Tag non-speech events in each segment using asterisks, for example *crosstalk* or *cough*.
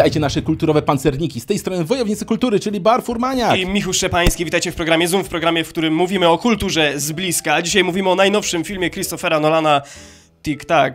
Witajcie nasze kulturowe pancerniki. Z tej strony Wojownicy Kultury, czyli Bar Furmaniak. I Michał Szczepański, witajcie w programie Zoom, w programie, w którym mówimy o kulturze z bliska. Dzisiaj mówimy o najnowszym filmie Christophera Nolana, Tic Tac,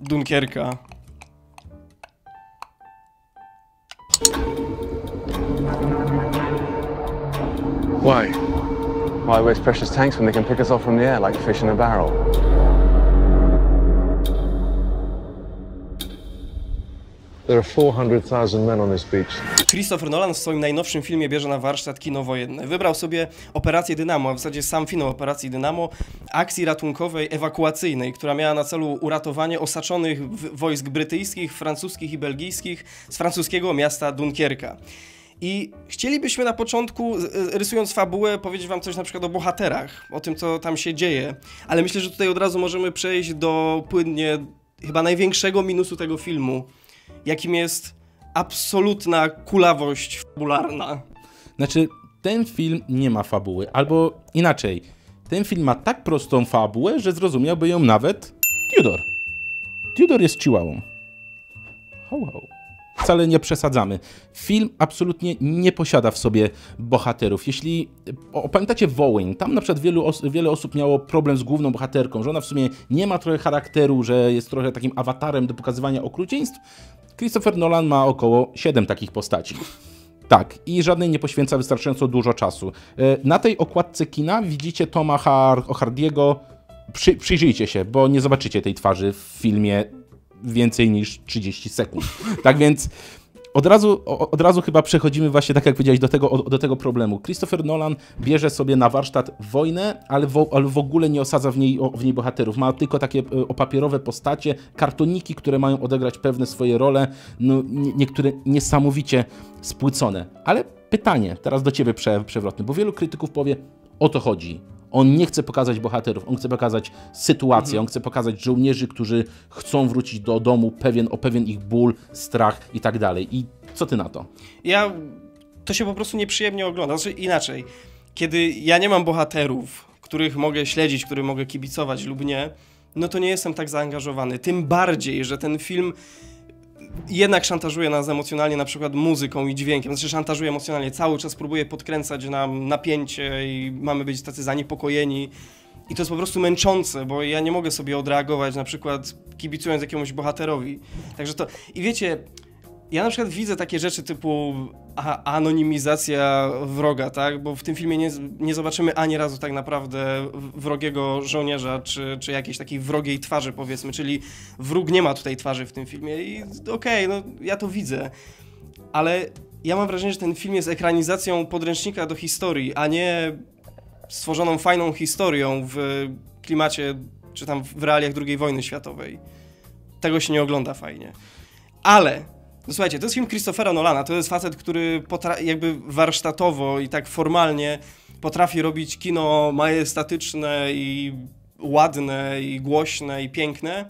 Dunkierka. Why? Why waste precious tanks when they can pick us off from the air like fish in a barrel? There are 400,000 men on this beach. Christopher Nolan w swoim najnowszym filmie bierze na warsztat kino wojenne. Wybrał sobie operację Dynamo, a w zasadzie sam finał operacji Dynamo, akcji ratunkowej, ewakuacyjnej, która miała na celu uratowanie osaczonych wojsk brytyjskich, francuskich i belgijskich z francuskiego miasta Dunkierka. I chcielibyśmy na początku, z- rysując fabułę, powiedzieć wam coś na przykład o bohaterach, o tym, co tam się dzieje. Ale myślę, że tutaj od razu możemy przejść do płynnie chyba największego minusu tego filmu, jakim jest absolutna kulawość fabularna. Znaczy, ten film nie ma fabuły, albo inaczej, ten film ma tak prostą fabułę, że zrozumiałby ją nawet Tudor. Tudor jest chihuahą. Ho, ho. Wcale nie przesadzamy. Film absolutnie nie posiada w sobie bohaterów. Jeśli o, pamiętacie Wołyń, tam na przykład wielu os wiele osób miało problem z główną bohaterką, że ona w sumie nie ma trochę charakteru, że jest trochę takim awatarem do pokazywania okrucieństw. Christopher Nolan ma około 7 takich postaci. Tak, i żadnej nie poświęca wystarczająco dużo czasu. E, Na tej okładce kina widzicie Toma Har Hardiego. Przy, przyjrzyjcie się, bo nie zobaczycie tej twarzy w filmie więcej niż 30 sekund. Tak więc od razu, od razu chyba przechodzimy właśnie, tak jak powiedziałeś, do tego, do tego problemu. Christopher Nolan bierze sobie na warsztat wojnę, ale w, ale w ogóle nie osadza w niej, w niej bohaterów. Ma tylko takie e, opapierowe postacie, kartoniki, które mają odegrać pewne swoje role, no, nie, niektóre niesamowicie spłycone. Ale pytanie, teraz do ciebie prze, przewrotne, bo wielu krytyków powie, o to chodzi. On nie chce pokazać bohaterów, on chce pokazać sytuację, on chce pokazać żołnierzy, którzy chcą wrócić do domu, pewien, o pewien ich ból, strach i tak dalej. I co ty na to? Ja to się po prostu nieprzyjemnie ogląda. Znaczy inaczej, kiedy ja nie mam bohaterów, których mogę śledzić, którym mogę kibicować lub nie, no to nie jestem tak zaangażowany. Tym bardziej, że ten film jednak szantażuje nas emocjonalnie, na przykład muzyką i dźwiękiem. Znaczy szantażuje emocjonalnie, cały czas próbuje podkręcać nam napięcie i mamy być tacy zaniepokojeni. I to jest po prostu męczące, bo ja nie mogę sobie odreagować, na przykład kibicując jakiemuś bohaterowi. Także to. I wiecie, ja na przykład widzę takie rzeczy typu a, anonimizacja wroga, tak? Bo w tym filmie nie, nie zobaczymy ani razu tak naprawdę wrogiego żołnierza, czy, czy jakiejś takiej wrogiej twarzy, powiedzmy. Czyli wróg nie ma tutaj twarzy w tym filmie. I okej, no ja to widzę. Ale ja mam wrażenie, że ten film jest ekranizacją podręcznika do historii, a nie stworzoną fajną historią w klimacie, czy tam w realiach II wojny światowej. Tego się nie ogląda fajnie. Ale, no słuchajcie, to jest film Christophera Nolana, to jest facet, który jakby warsztatowo i tak formalnie potrafi robić kino majestatyczne i ładne i głośne i piękne.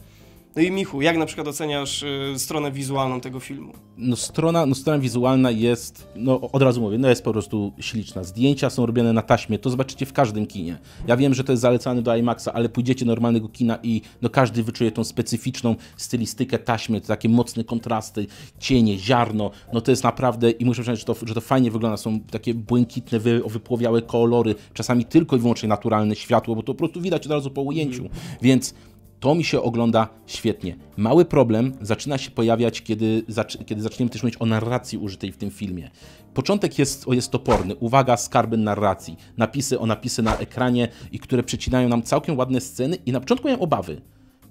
No i Michu, jak na przykład oceniasz y, stronę wizualną tego filmu? No strona, no strona wizualna jest, no od razu mówię, no jest po prostu śliczna. Zdjęcia są robione na taśmie, to zobaczycie w każdym kinie. Ja wiem, że to jest zalecane do IMAXa, ale pójdziecie do normalnego kina i no każdy wyczuje tą specyficzną stylistykę taśmy, takie mocne kontrasty, cienie, ziarno, no to jest naprawdę, i muszę przyznać, że to, że to fajnie wygląda, są takie błękitne, wy, wypłowiałe kolory, czasami tylko i wyłącznie naturalne światło, bo to po prostu widać od razu po ujęciu, więc to mi się ogląda świetnie. Mały problem zaczyna się pojawiać, kiedy, zac kiedy zaczniemy też mówić o narracji użytej w tym filmie. Początek jest, jest toporny. Uwaga, skarby narracji. Napisy o napisy na ekranie i które przecinają nam całkiem ładne sceny i na początku miałem obawy.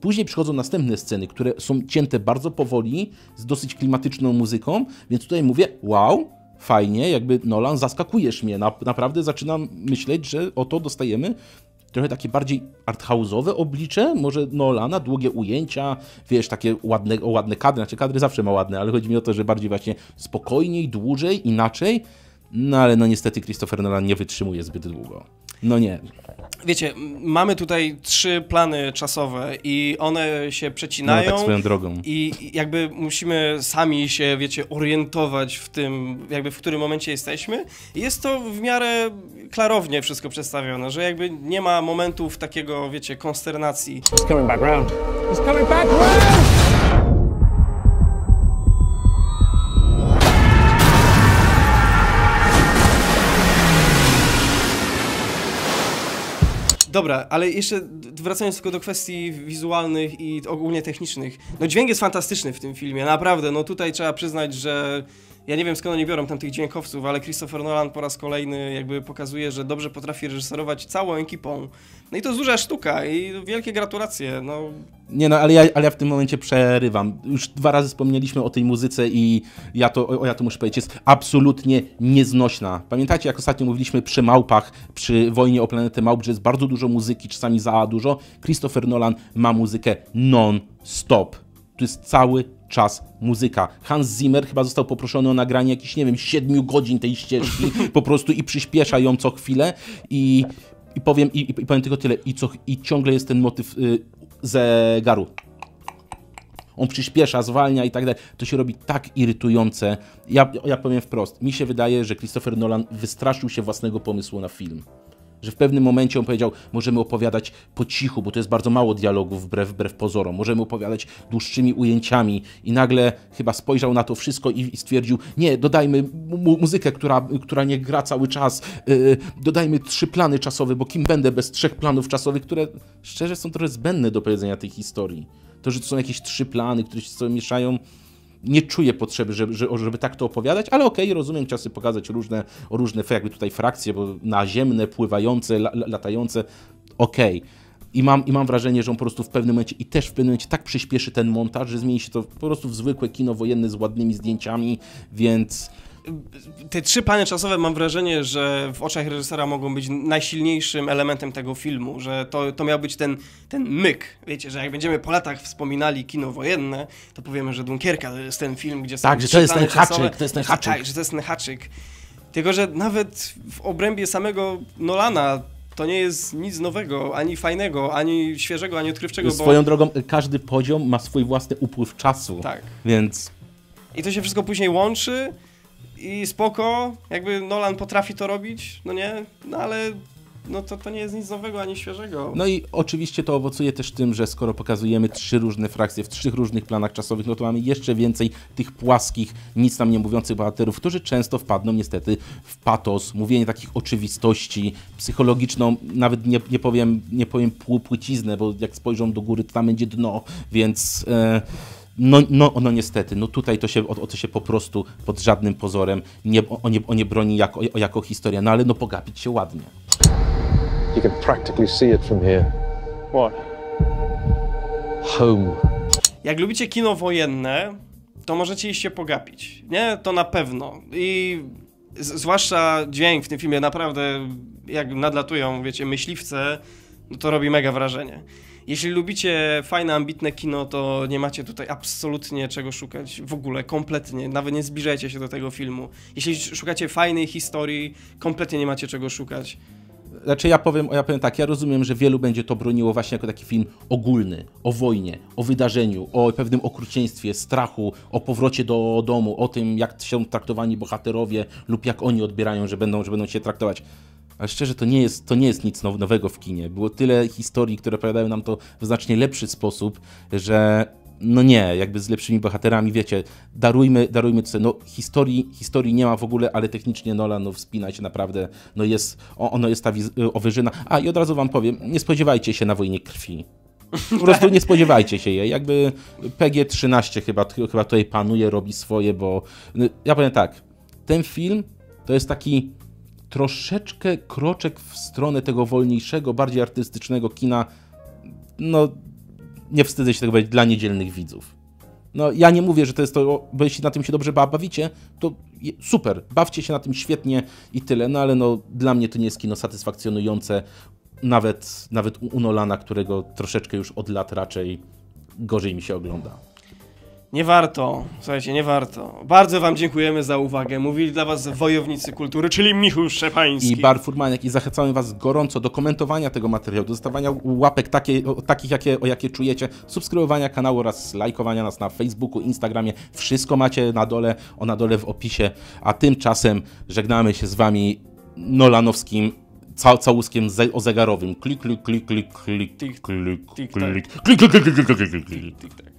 Później przychodzą następne sceny, które są cięte bardzo powoli, z dosyć klimatyczną muzyką, więc tutaj mówię, wow, fajnie, jakby Nolan, zaskakujesz mnie. Na, naprawdę zaczynam myśleć, że oto dostajemy trochę takie bardziej arthouse'owe oblicze, może Nolana, długie ujęcia, wiesz, takie ładne, ładne kadry, znaczy kadry zawsze ma ładne, ale chodzi mi o to, że bardziej właśnie spokojniej, dłużej, inaczej, no ale no niestety Christopher Nolan nie wytrzymuje zbyt długo. No nie. Wiecie, mamy tutaj trzy plany czasowe i one się No przecinają. tak swoją drogą. I jakby musimy sami się, wiecie, orientować w tym, jakby w którym momencie jesteśmy. I jest to w miarę klarownie wszystko przedstawione, że jakby nie ma momentów takiego, wiecie, konsternacji. He's coming back round. He's coming back round! Dobra, ale jeszcze wracając tylko do kwestii wizualnych i ogólnie technicznych. No dźwięk jest fantastyczny w tym filmie, naprawdę. No tutaj trzeba przyznać, że ja nie wiem skąd oni biorą tam tych dźwiękowców, ale Christopher Nolan po raz kolejny jakby pokazuje, że dobrze potrafi reżyserować całą ekipą. No i to jest duża sztuka i wielkie gratulacje. No Nie no, ale ja, ale ja w tym momencie przerywam. Już dwa razy wspomnieliśmy o tej muzyce i ja to, o, ja to muszę powiedzieć, jest absolutnie nieznośna. Pamiętacie, jak ostatnio mówiliśmy przy Małpach, przy Wojnie o Planetę Małp, że jest bardzo dużo muzyki, czasami za dużo? Christopher Nolan ma muzykę non-stop. To jest cały czas muzyka. Hans Zimmer chyba został poproszony o nagranie jakichś, nie wiem, 7 godzin tej ścieżki *laughs* po prostu i przyspiesza ją co chwilę i, i powiem i, i powiem tylko tyle. I, co, I ciągle jest ten motyw y, zegaru. On przyspiesza, zwalnia i tak dalej. To się robi tak irytujące. Ja, ja powiem wprost. Mi się wydaje, że Christopher Nolan wystraszył się własnego pomysłu na film. Że w pewnym momencie on powiedział, możemy opowiadać po cichu, bo to jest bardzo mało dialogów wbrew, wbrew pozorom. Możemy opowiadać dłuższymi ujęciami. I nagle chyba spojrzał na to wszystko i, i stwierdził, nie, dodajmy mu muzykę, która, która nie gra cały czas. Yy, dodajmy trzy plany czasowe, bo kim będę bez trzech planów czasowych, które szczerze są trochę zbędne do powiedzenia tej historii. To, że to są jakieś trzy plany, które się sobie mieszają, nie czuję potrzeby, żeby, żeby, tak to opowiadać, ale okej, rozumiem, chciał sobie pokazać różne, różne jakby tutaj frakcje, bo naziemne, pływające, la, latające, okej. I mam, I mam wrażenie, że on po prostu w pewnym momencie i też w pewnym momencie tak przyspieszy ten montaż, że zmieni się to po prostu w zwykłe kino wojenne z ładnymi zdjęciami, więc te trzy plany czasowe mam wrażenie, że w oczach reżysera mogą być najsilniejszym elementem tego filmu, że to, to miał być ten, ten myk. Wiecie, że jak będziemy po latach wspominali kino wojenne, to powiemy, że Dunkierka to jest ten film, gdzie są Tak, że to jest ten haczyk, to jest ten haczyk. Tak, że to jest ten haczyk. Tylko, że nawet w obrębie samego Nolana to nie jest nic nowego, ani fajnego, ani świeżego, ani odkrywczego, bo... swoją drogą każdy poziom ma swój własny upływ czasu, Tak. więc I to się wszystko później łączy i spoko, jakby Nolan potrafi to robić, no nie, no ale no to, to nie jest nic nowego ani świeżego. No i oczywiście to owocuje też tym, że skoro pokazujemy trzy różne frakcje w trzech różnych planach czasowych, no to mamy jeszcze więcej tych płaskich, nic nam nie mówiących bohaterów, którzy często wpadną niestety w patos, mówienie takich oczywistości, psychologiczną, nawet nie, nie powiem, nie powiem półpłyciznę, bo jak spojrzą do góry, to tam będzie dno, więc... E, no, no, no niestety, no tutaj to się, o, o to się po prostu pod żadnym pozorem nie, o, nie, o nie broni jako, jako historia, no ale no pogapić się ładnie. You can practically see it from here. What? Home. Jak lubicie kino wojenne, to możecie iść się pogapić, nie? To na pewno. I z, zwłaszcza dźwięk w tym filmie, naprawdę jak nadlatują, wiecie, myśliwce, no to robi mega wrażenie. Jeśli lubicie fajne, ambitne kino, to nie macie tutaj absolutnie czego szukać. W ogóle, kompletnie. Nawet nie zbliżajcie się do tego filmu. Jeśli szukacie fajnej historii, kompletnie nie macie czego szukać. Znaczy ja powiem, ja powiem tak, ja rozumiem, że wielu będzie to broniło właśnie jako taki film ogólny, o wojnie, o wydarzeniu, o pewnym okrucieństwie, strachu, o powrocie do domu, o tym, jak są traktowani bohaterowie lub jak oni odbierają, że będą, że będą się traktować. Ale szczerze, to nie, jest, to nie jest nic now- nowego w kinie. Było tyle historii, które opowiadają nam to w znacznie lepszy sposób, że no nie, jakby z lepszymi bohaterami, wiecie, darujmy, darujmy to sobie. No historii, historii nie ma w ogóle, ale technicznie Nolan no, wspina się naprawdę, no jest, ono jest ta wiz- owyżyna. A i od razu wam powiem, nie spodziewajcie się na wojnie krwi. Po prostu nie spodziewajcie się jej. Jakby PG-13 chyba, chyba tutaj panuje, robi swoje, bo no, ja powiem tak, ten film to jest taki troszeczkę kroczek w stronę tego wolniejszego, bardziej artystycznego kina, no nie wstydzę się tego powiedzieć, dla niedzielnych widzów. No ja nie mówię, że to jest to, bo jeśli na tym się dobrze ba- bawicie, to super, bawcie się na tym świetnie i tyle, no ale no dla mnie to nie jest kino satysfakcjonujące, nawet, nawet u Nolana, którego troszeczkę już od lat raczej gorzej mi się ogląda. Nie warto, słuchajcie, nie warto. Bardzo wam dziękujemy za uwagę. Mówili dla was wojownicy kultury, czyli Michał Szczepański. i Bar Furmanek i zachęcamy Was gorąco do komentowania tego materiału, do zostawiania łapek takie, o, takich, jakie, o jakie czujecie, subskrybowania kanału oraz lajkowania nas na Facebooku, Instagramie. Wszystko macie na dole, o na dole w opisie, a tymczasem żegnamy się z Wami nolanowskim ca całuskiem ze o zegarowym. Klik, klik, klik, klik, klik, klik, klik, Tik, klik, tak. klik, klik, klik, klik, klik, klik, klik. Tik, tak.